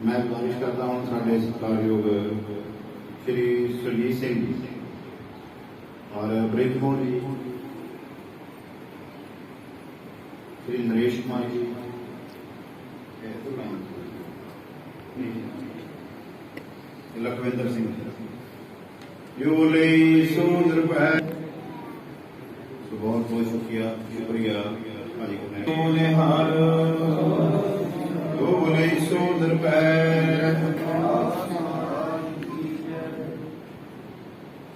ਮੈਂ ਗੁਜ਼ਾਰਿਸ਼ ਕਰਦਾ ਹਾਂ ਸਾਡੇ ਸਤਿਕਾਰਯੋਗ ਸ਼੍ਰੀ ਸੁਰਜੀਤ ਸਿੰਘ ਜੀ ਔਰ ਬ੍ਰਿਜ ਜੀ, ਸ਼੍ਰੀ ਨਰੇਸ਼ ਕੁਮਾਰ ਜੀ। ਲਖਵਿੰਦਰ ਸਿੰਘ ਯੋ ਲਈ ਸੁੰਦਰ ਪੈ ਸੋ ਬਹੁਤ ਬਹੁਤ ਸ਼ੁਕਰੀਆ ਸ਼ੁਕਰੀਆ ਭਾਜੀ ਕੋ ਮੈਂ ਤੋ ਨਿਹਾਲ। ਤੋ ਲਈ ਸੁੰਦਰ ਪੈ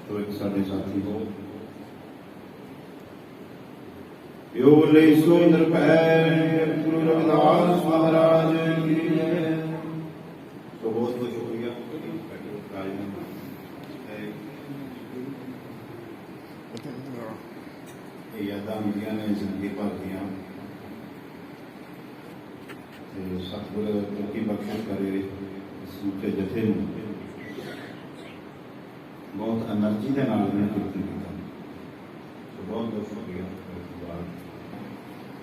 ਤੋ ਇੱਕ ਸਾਡੇ ਸਾਥੀ ਹੋ ਯੋ ਲਈ ਸੁੰਦਰ ਪੈ ਗੁਰੂ ਰਵਿਦਾਸ ਮਹਾਰਾਜ ਕੀ ਜੈ ਇਹ ਯਾਦਾਂ ਮਿਲੀਆਂ ਨੇ, ਜ਼ਿੰਦਗੀ ਭਰ ਦੀਆਂ। ਤੇ ਸਤਿਗੁਰ ਤਰੱਕੀ ਬਖਸ਼ਿਸ਼ ਕਰੇ ਸੂਤੇ ਜਥੇ ਨੂੰ। ਬਹੁਤ એનર્ਜੀ ਦੇ ਨਾਲ ਨੇ ਕੀਤੀ। ਕੀਤਾ ਬਹੁਤ ਬਹੁਤ ਸ਼ੁਕਰੀਆ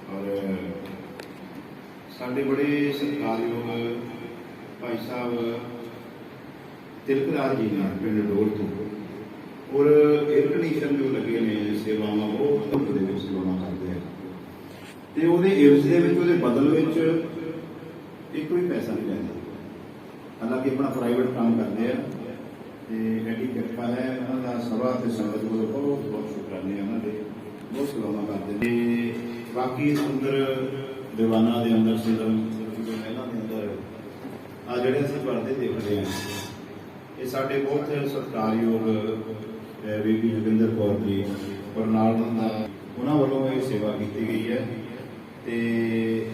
ਔਰ ਸਾਡੇ ਬੜੇ ਸਤਿਕਾਰਯੋਗ ਭਾਈ ਸਾਹਿਬ ਤਿਲਕਰਾਜ ਜੀ ਨਾਲ ਪਿੰਡ ਡੋਲ ਤੋਂ ਔਰ 에ਅਰ ਕੰਡੀਸ਼ਨ ਜੋ ਲੱਗੇ ਨੇ ਸੇਵਾਵਾਂ ਉਹ ਮੁਫਤ ਦੇ ਵਿੱਚ ਸੇਵਾਵਾਂ ਕਰਦੇ ਆ। ਤੇ ਉਹਦੇ ਇਵਜ਼ ਦੇ ਵਿੱਚ ਉਹਦੇ ਬਦਲ ਵਿੱਚ ਇੱਕ ਵੀ ਪੈਸਾ ਨਹੀਂ ਲੈਂਦੇ। ਹਾਲਾਂਕਿ ਆਪਣਾ ਪ੍ਰਾਈਵੇਟ ਕੰਮ ਕਰਦੇ ਆ ਤੇ ਐਡੀ ਕਿਰਪਾ ਹੈ ਉਹਨਾਂ ਦਾ ਸਭਾ ਤੇ ਸੰਗਤ ਵੱਲੋਂ ਬਹੁਤ ਬਹੁਤ ਸ਼ੁਕਰਾਨੇ ਉਹਨਾਂ ਦੇ। ਬਹੁਤ ਸੇਵਾਵਾਂ ਕਰਦੇ ਨੇ। ਬਾਕੀ ਸੁੰਦਰ ਦੀਵਾਨਾਂ ਦੇ ਅੰਦਰ ਸਿਰਮ ਮਹਿਲਾਂ ਦੇ ਅੰਦਰ ਆ ਜਿਹੜੇ ਅਸੀਂ ਪਰਦੇ ਦੇਖਦੇ ਹਾਂ ਇਹ ਸਾਡੇ ਬਹੁਤ ਸਤਿਕਾਰਯੋਗ ਅਹ, ਬੀਬੀ ਜੋਗਿੰਦਰ ਕੌਰ ਜੀ ਔਰ ਉਹਨਾਂ ਦਾ ਉਹਨਾਂ ਵੱਲੋਂ ਇਹ ਸੇਵਾ ਕੀਤੀ ਗਈ ਹੈ। ਤੇ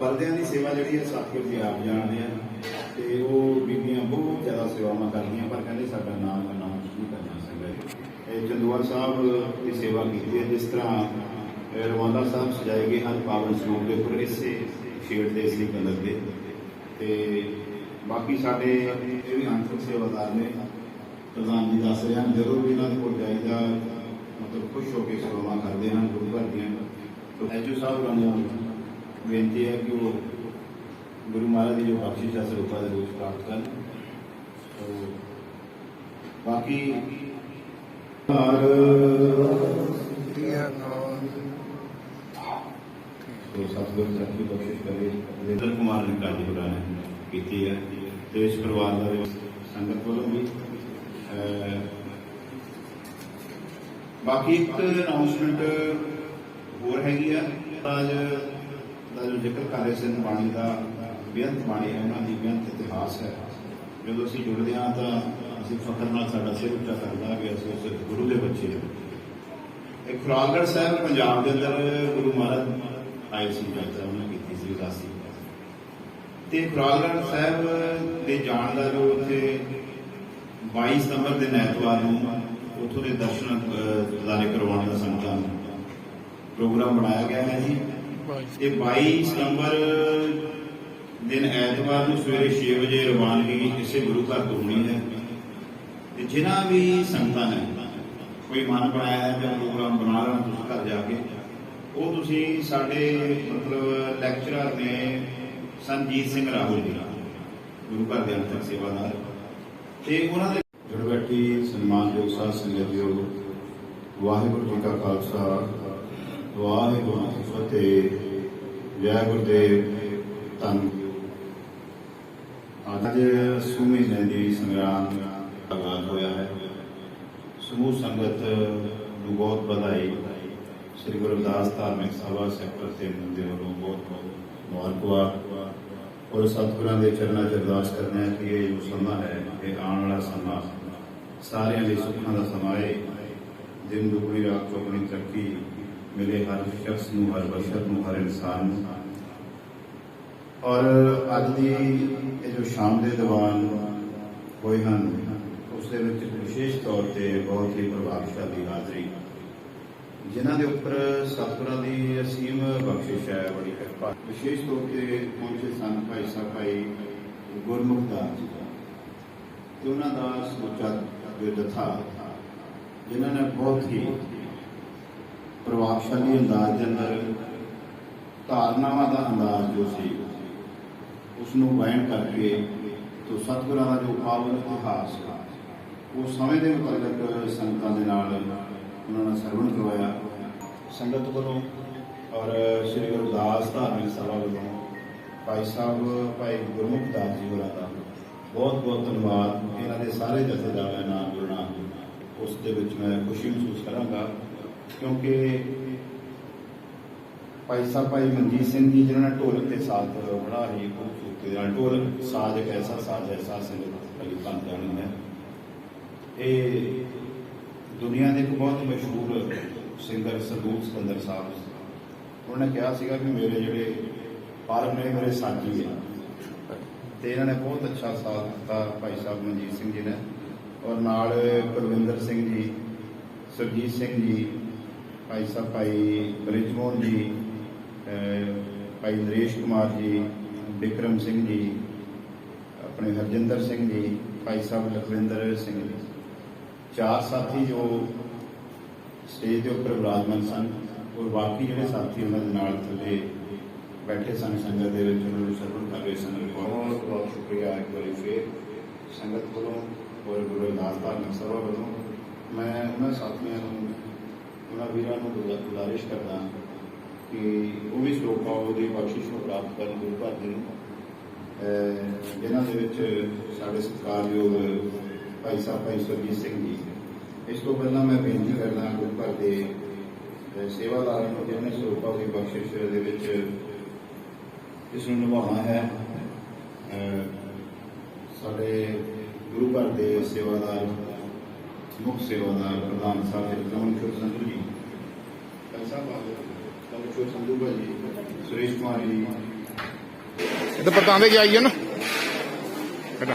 ਪਰਦਿਆਂ ਦੀ ਸੇਵਾ ਜਿਹੜੀ ਹੈ ਸਾਥੀਓ ਜੀ ਆਪ ਜਾਣਦੇ ਆ। ਤੇ ਉਹ ਬੀਬੀਆਂ ਬਹੁਤ ਜ਼ਿਆਦਾ ਸੇਵਾਵਾਂ ਕਰਦੀਆਂ ਪਰ ਕਹਿੰਦੇ ਸਾਡਾ ਨਾਮ ਅਨਾਉਂਸ ਨਹੀਂ ਕਰਨਾ ਸੰਗਤ ਇਹ ਚੰਦੂਵਾਲ ਸਾਹਿਬ ਦੀ ਸੇਵਾ ਕੀਤੀ ਹੈ ਜਿਸ ਤਰ੍ਹਾਂ ਅਹ, ਰਵਾਨਾ ਸਾਹਿਬ ਸਜਾਏ ਗਏ ਹਨ ਪਾਵਨ ਸਰੂਪ ਦੇ ਉੱਪਰ ਇਸੇ ਸ਼ੇਡ ਦੇ ਇਸਲੀ ਕਲਰ ਦੇ। ਤੇ ਬਾਕੀ ਸਾਡੇ ਇਹ ਵੀ ਅੰਤਿਮ ਸੇਵਾਦਾਰ ਨੇ ਪ੍ਰਧਾਨ ਜੀ ਦੱਸ ਰਹੇ ਹਨ, ਜਦੋਂ ਵੀ ਇਹਨਾਂ ਦੇ ਕੋਲ ਜਾਈਦਾ, ਮਤਲਬ ਖੁਸ਼ ਹੋ ਕੇ ਸੇਵਾਵਾਂ ਕਰਦੇ ਹਨ, ਗੁਰੂ ਘਰ ਦੀਆਂ। ਤੋ ਐਜੂ ਸਾਹਿਬ ਨੂੰ ਬੇਨਤੀ ਹੈ ਕਿ ਉਹ ਗੁਰੂ ਮਹਾਰਾਜ ਦੀ ਜੋ ਬਖਸ਼ਿਸ਼ ਹੈ, ਸਰੂਪਾ ਦੇ ਰੂਪ ਪ੍ਰਾਪਤ ਕਰਨ। ਤੋ ਬਾਕੀ ਹਰ ਤੋ ਸਤਿਗੁਰ ਸੱਚੀ ਬਖਸ਼ਿਸ਼ ਕਰੇ। ਵਿਦਰ ਕੁਮਾਰ ਨੇ ਕਾਜੀ ਬੁਲਾ ਨੇ ਕੀਤੀ ਹੈ। ਤੇ ਇਸ ਪਰਿਵਾਰ ਦਾ ਸੰਗਤ ਵੱਲੋਂ ਵੀ ਬਾਕੀ ਇੱਕ ਅਨਾਉਂਸਮੈਂਟ ਹੋਰ ਹੈਗੀ ਆ ਅੱਜ ਦਾ ਜੋ ਜ਼ਿਕਰ ਕਰ ਰਹੇ ਸਨ ਬਾਣੀ ਦਾ, ਬੇਅੰਤ ਬਾਣੀ ਹੈ, ਉਹਨਾਂ ਦੀ ਬੇਅੰਤ ਇਤਿਹਾਸ ਹੈ। ਜਦੋਂ ਅਸੀਂ ਜੁੜਦੇ ਹਾਂ ਤਾਂ ਅਸੀਂ ਫਖਰ ਨਾਲ ਸਾਡਾ ਸਿਰ ਉੱਚਾ ਕਰਦਾ ਕਿ ਅਸੀਂ ਉਸ ਗੁਰੂ ਦੇ ਬੱਚੇ ਹਾਂ। ਇੱਕ ਖੁਰਾਲਗੜ੍ਹ ਸਾਹਿਬ, ਪੰਜਾਬ ਦੇ ਅੰਦਰ ਗੁਰੂ ਮਹਾਰਾਜ ਆਏ ਸੀ ਜਦ ਉਹਨਾਂ ਕੀਤੀ ਸੀ ਉਦਾਸੀ। ਤੇ ਖੁਰਾਲਗੜ ਸਾਹਿਬ ਦੇ ਜਾਣ ਦਾ ਜੋ ਉੱਥੇ 22 ਸਤੰਬਰ ਦੇ ਐਤਵਾਰ ਨੂੰ ਉੱਥੋਂ ਦੇ ਦਰਸ਼ਨ ਅਹ, ਕਰਵਾਉਣ ਦਾ ਸੰਗਤਾਂ ਪ੍ਰੋਗਰਾਮ ਬਣਾਇਆ ਗਿਆ ਹੈ ਜੀ। ਇਹ 22 ਸਤੰਬਰ ਦਿਨ ਐਤਵਾਰ ਨੂੰ ਸਵੇਰੇ 6 ਵਜੇ ਰਵਾਨਗੀ ਕਿਸੇ ਗੁਰੂ ਘਰ ਤੋਂ ਹੋਣੀ ਹੈ। ਤੇ ਜਿਨ੍ਹਾਂ ਵੀ ਸੰਗਤਾਂ ਨੇ ਕੋਈ ਮਨ ਬਣਾਇਆ ਹੈ ਜਾਂ ਪ੍ਰੋਗਰਾਮ ਬਣਾ ਰਹੇ ਹੋ ਤੁਸੀਂ ਘਰ ਜਾ ਕੇ ਉਹ ਤੁਸੀਂ ਸਾਡੇ ਮਤਲਬ ਲੈਕਚਰਰ ਨੇ ਸੰਜੀਤ ਸਿੰਘ ਰਾਹੁਲ ਜੀ ਗੁਰੂ ਘਰ ਦੇ ਅੰਤਰ ਸੇਵਾਦਾਰ। ਤੇ ਉਹਨਾਂ ਦੇ ਜੁੜ ਸਨਮਾਨਯੋਗ ਸਾਧ ਸੰਗਤ ਜੀਓ, ਵਾਹਿਗੁਰੂ ਜੀ ਕਾ ਖਾਲਸਾ, ਵਾਹਿਗੁਰੂ ਜੀ ਕੀ ਫਤਿਹ ਜੈ ਗੁਰਦੇਵ ਧੰਨ। ਅੱਜ ਸੂਮੀ ਨਦੀ ਸੰਗਰਾਮ ਆਗਾਜ਼ ਹੋਇਆ ਹੈ। ਸਮੂਹ ਸੰਗਤ ਨੂੰ ਬਹੁਤ ਵਧਾਈ। ਸ੍ਰੀ ਗੁਰੂ ਰਵਿਦਾਸ ਧਾਰਮਿਕ ਸਭਾ ਸੈਕਟਰ ਤੇ ਦੇ ਵੱਲੋਂ ਬਹੁਤ ਬਹੁਤ ਮੁਬਾਰਕਬਾਦ। ਔਰ ਸਤਿਗੁਰਾਂ ਦੇ ਚਰਨਾਂ 'ਚ ਅਰਦਾਸ ਕਰਨਾ ਹਾਂ ਕਿ ਇਹ ਜੋ ਸਮਾਂ ਹੈ, ਇਹ ਆਉਣ ਵਾਲਾ ਸਮਾਂ ਸਾਰਿਆਂ ਲਈ ਸੁੱਖਾਂ ਦਾ ਸਮਾਂ ਦਿਨ ਦੁਗਣੀ ਰਾਤ ਚੌਗਣੀ ਤਰੱਕੀ ਮਿਲੇ ਹਰ ਸ਼ਖਸ ਨੂੰ, ਹਰ ਬਸ਼ਰ ਨੂੰ, ਹਰ ਇਨਸਾਨ ਨੂੰ। ਔਰ ਅੱਜ ਦੀ ਇਹ ਜੋ ਸ਼ਾਮ ਦੇ ਦੀਵਾਨ ਹੋਏ ਹਨ, ਉਸ ਦੇ ਵਿੱਚ ਵਿਸ਼ੇਸ਼ ਤੌਰ ਤੇ ਬਹੁਤ ਹੀ ਪ੍ਰਭਾਵਸ਼ਾਲੀ ਹਾਜ਼ਰੀ। ਜਿਨ੍ਹਾਂ ਦੇ ਉੱਪਰ ਸਤਿਗੁਰਾਂ ਦੀ ਅਸੀਮ ਬਖਸ਼ਿਸ਼ ਹੈ, ਬੜੀ ਕਿਰਪਾ। ਵਿਸ਼ੇਸ਼ ਤੌਰ ਤੇ ਪਹੁੰਚੇ ਸਨ ਭਾਈ ਸਾਹਿਬ ਭਾਈ ਗੁਰਮੁਖ ਦਾਸ ਜੀ। ਤੇ ਉਹਨਾਂ ਦਾ ਸਮੁੱਚਾ ਜੋ ਜਥਾ ਜਿਨ੍ਹਾਂ ਨੇ ਬਹੁਤ ਹੀ ਪ੍ਰਭਾਵਸ਼ਾਲੀ ਅੰਦਾਜ਼ ਦੇ ਅੰਦਰ ਧਾਰਨਾਵਾਂ ਦਾ ਅੰਦਾਜ਼ ਜੋ ਸੀ ਉਸ ਨੂੰ ਬਿਆਨ ਕਰਕੇ ਤੋਂ ਸਤਿਗੁਰਾਂ ਦਾ ਜੋ ਪਾਵਨ ਇਤਿਹਾਸ ਹੈ ਉਹ ਸਮੇਂ ਦੇ ਮੁਤਾਬਕ ਸੰਗਤਾਂ ਦੇ ਨਾਲ ਉਹਨਾਂ ਨੇ ਸਰਵਣ ਕਰਵਾਇਆ। ਸੰਗਤ ਵੱਲੋਂ ਔਰ ਸ੍ਰੀ ਗੁਰਦਾਸ ਧਾਰਮਿਕ ਸਭਾ ਵੱਲੋਂ ਭਾਈ ਸਾਹਿਬ, ਭਾਈ ਗੁਰਮੁਖ ਦਾਸ ਜੀ ਹੋਰਾਂ ਦਾ ਬਹੁਤ ਬਹੁਤ ਧੰਨਵਾਦ। ਇਹਨਾਂ ਦੇ ਸਾਰੇ ਜਥੇਦਾਰਾਂ ਨਾਲ ਜੁੜਨਾ। ਉਸ ਦੇ ਵਿੱਚ ਮੈਂ ਖੁਸ਼ੀ ਮਹਿਸੂਸ ਕਰਾਂਗਾ, ਕਿਉਂਕਿ ਭਾਈ ਸਾਹਿਬ, ਭਾਈ ਮਨਜੀਤ ਸਿੰਘ ਜੀ, ਜਿਨ੍ਹਾਂ ਨੇ ਢੋਲਕ ਦੇ ਸਾਥ ਬੜਾ ਹੀ ਖੂਬਸੂਰਤੀ ਨਾਲ ਢੋਲਕ, ਸਾਜ਼ ਇੱਕ ਐਸਾ ਸਾਜ਼ ਹੈ ਸਾਜ਼ ਸੰਗਤ ਅਲੀ ਪੰਨ ਜਾਣੀ ਹੈ। ਇਹ ਦੁਨੀਆ ਦੇ ਇੱਕ ਬਹੁਤ ਮਸ਼ਹੂਰ ਸਿੰਗਰ ਸਰਦੂਲ ਸਿਕੰਦਰ ਸਾਹਿਬ ਉਹਨਾਂ ਨੇ ਕਿਹਾ ਸੀਗਾ ਕਿ ਮੇਰੇ ਜਿਹੜੇ ਪਾਰਮ ਨੇ ਮੇਰੇ ਸਾਥੀ ਹੈ ਤੇ ਇਹਨਾਂ ਨੇ ਬਹੁਤ ਅੱਛਾ ਸਾਥ ਦਿੱਤਾ ਭਾਈ ਸਾਹਿਬ ਮਨਜੀਤ ਸਿੰਘ ਜੀ ਨੇ ਔਰ ਨਾਲ ਕੁਲਵਿੰਦਰ ਸਿੰਘ ਜੀ, ਸਰਜੀਤ ਸਿੰਘ ਜੀ, ਭਾਈ ਸਾਹਿਬ ਭਾਈ ਬ੍ਰਿਜਮੋਹਨ ਜੀ ਭਾਈ ਨਰੇਸ਼ ਕੁਮਾਰ ਜੀ ਵਿਕਰਮ ਸਿੰਘ ਜੀ, ਆਪਣੇ ਹਰਜਿੰਦਰ ਸਿੰਘ ਜੀ, ਭਾਈ ਸਾਹਿਬ ਲਖਵਿੰਦਰ ਸਿੰਘ ਜੀ। ਚਾਰ ਸਾਥੀ ਜੋ ਸਟੇਜ ਦੇ ਉੱਪਰ ਵਿਰਾਜਮਾਨ ਸਨ ਔਰ ਬਾਕੀ ਜਿਹੜੇ ਸਾਥੀ ਉਹਨਾਂ ਦੇ ਨਾਲ ਥੱਲੇ ਬੈਠੇ ਸਨ ਸੰਗਤ ਦੇ ਵਿੱਚ ਉਹਨਾਂ ਨੂੰ ਸਰਵਣ ਕਰ ਰਹੇ ਸਨ ਬਹੁਤ ਬਹੁਤ ਸ਼ੁਕਰੀਆ ਇੱਕ ਵਾਰੀ ਫੇਰ ਸੰਗਤ ਵੱਲੋਂ ਔਰ ਗੁਰੂ ਰਵਿਦਾਸ ਧਾਰਮਿਕ ਸਭਾ ਵੱਲੋਂ ਮੈਂ ਉਹਨਾਂ ਸਾਥੀਆਂ ਨੂੰ ਉਹਨਾਂ ਵੀਰਾਂ ਨੂੰ ਗੁਜ਼ਾ- ਗੁਜ਼ਾਰਿਸ਼ ਕਰਦਾ ਕਿ ਉਹ ਵੀ ਸ਼ਲੋਕਾਂ ਉਹਦੀ ਬਖਸ਼ਿਸ਼ ਨੂੰ ਪ੍ਰਾਪਤ ਕਰਨ ਗੁਰੂ ਘਰ ਦੇ ਨੂੰ ਅਹ ਜਿਨ੍ਹਾਂ ਦੇ ਵਿੱਚ ਸਾਡੇ ਸਤਿਕਾਰਯੋਗ ਭਾਈ ਸਾਹਿਬ ਭਾਈ ਸੁਰਜੀਤ ਸਿੰਘ ਜੀ ਇਸ ਤੋਂ ਪਹਿਲਾਂ ਮੈਂ ਬੇਨਤੀ ਕਰਦਾ ਗੁਰੂ ਘਰ ਦੇ ਅਹ ਸੇਵਾਦਾਰਾਂ ਨੂੰ ਜਿਹਨੇ ਸਰੂਪਾ ਦੀ ਬਖਸ਼ਿਸ਼ ਦੇ ਵਿੱਚ ਇਸ ਨੂੰ ਨਿਭਾਉਣਾ ਹੈ। ਸਾਡੇ ਗੁਰੂ ਘਰ ਦੇ ਸੇਵਾਦਾਰ, ਮੁੱਖ ਸੇਵਾਦਾਰ ਪ੍ਰਧਾਨ ਸਾਹਿਬ ਰਮਨਸ਼ੋਰ ਸੰਧੂ ਜੀ ਸਾਹਿਬ ਸੰਧੂ ਭਾਜੀ ਸੁਰੇਸ਼ ਕੁਮਾਰ ਜੀ। ਇਹ ਤਾਂ ਪ੍ਰਧਾਨ ਦੇ ਜਾਈਏ ਨਾ? ਕਿਹੜਾ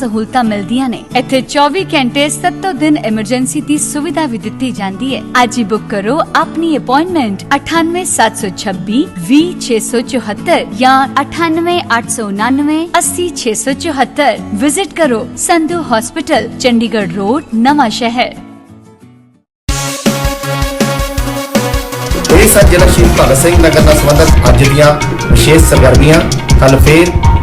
ਸਹੂਲਤਾਂ ਮਿਲਦੀਆਂ ਨੇ। ਇੱਥੇ 24 ਘੰਟੇ 7 ਦਿਨ ਐਮਰਜੈਂਸੀ ਦੀ ਸੁਵਿਧਾ ਵੀ ਦਿੱਤੀ ਜਾਂਦੀ ਹੈ। ਅੱਜ ਹੀ ਬੁੱਕ ਕਰੋ ਆਪਣੀ ਅਪਾਇੰਟਮੈਂਟ 98726 20674 ਜਾਂ 98899 80674 ਵਿਜ਼ਿਟ ਕਰੋ ਸੰਧੂ ਹਸਪੀਟਲ ਚੰਡੀਗੜ੍ਹ ਰੋਡ ਨਵਾਂ ਸ਼ਹਿਰ। ਇਹ ਸਨ ਜ਼ਿਲ੍ਹਾ ਸ਼ਹੀਦ ਭਗਤ ਸਿੰਘ ਨਗਰ ਨਾਲ ਸੰਬੰਧਿਤ ਅੱਜ ਦੀਆਂ ਵਿਸ਼ੇਸ਼ ਸਰਗਰਮੀਆਂ ਕੱਲ ਫੇਰ